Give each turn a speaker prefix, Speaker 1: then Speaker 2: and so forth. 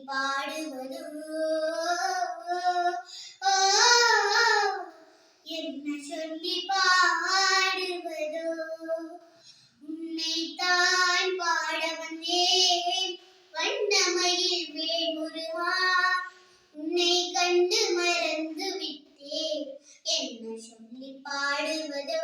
Speaker 1: பாடுவதோ. என்ன சொல்லி பாடுவதோ? உன்னைத்தான் பாட வந்தேன். வண்ணமயில் வேல்முருகா உன்னை கண்டு மறந்து விட்டேன் என்ன சொல்லி பாடுவதோ?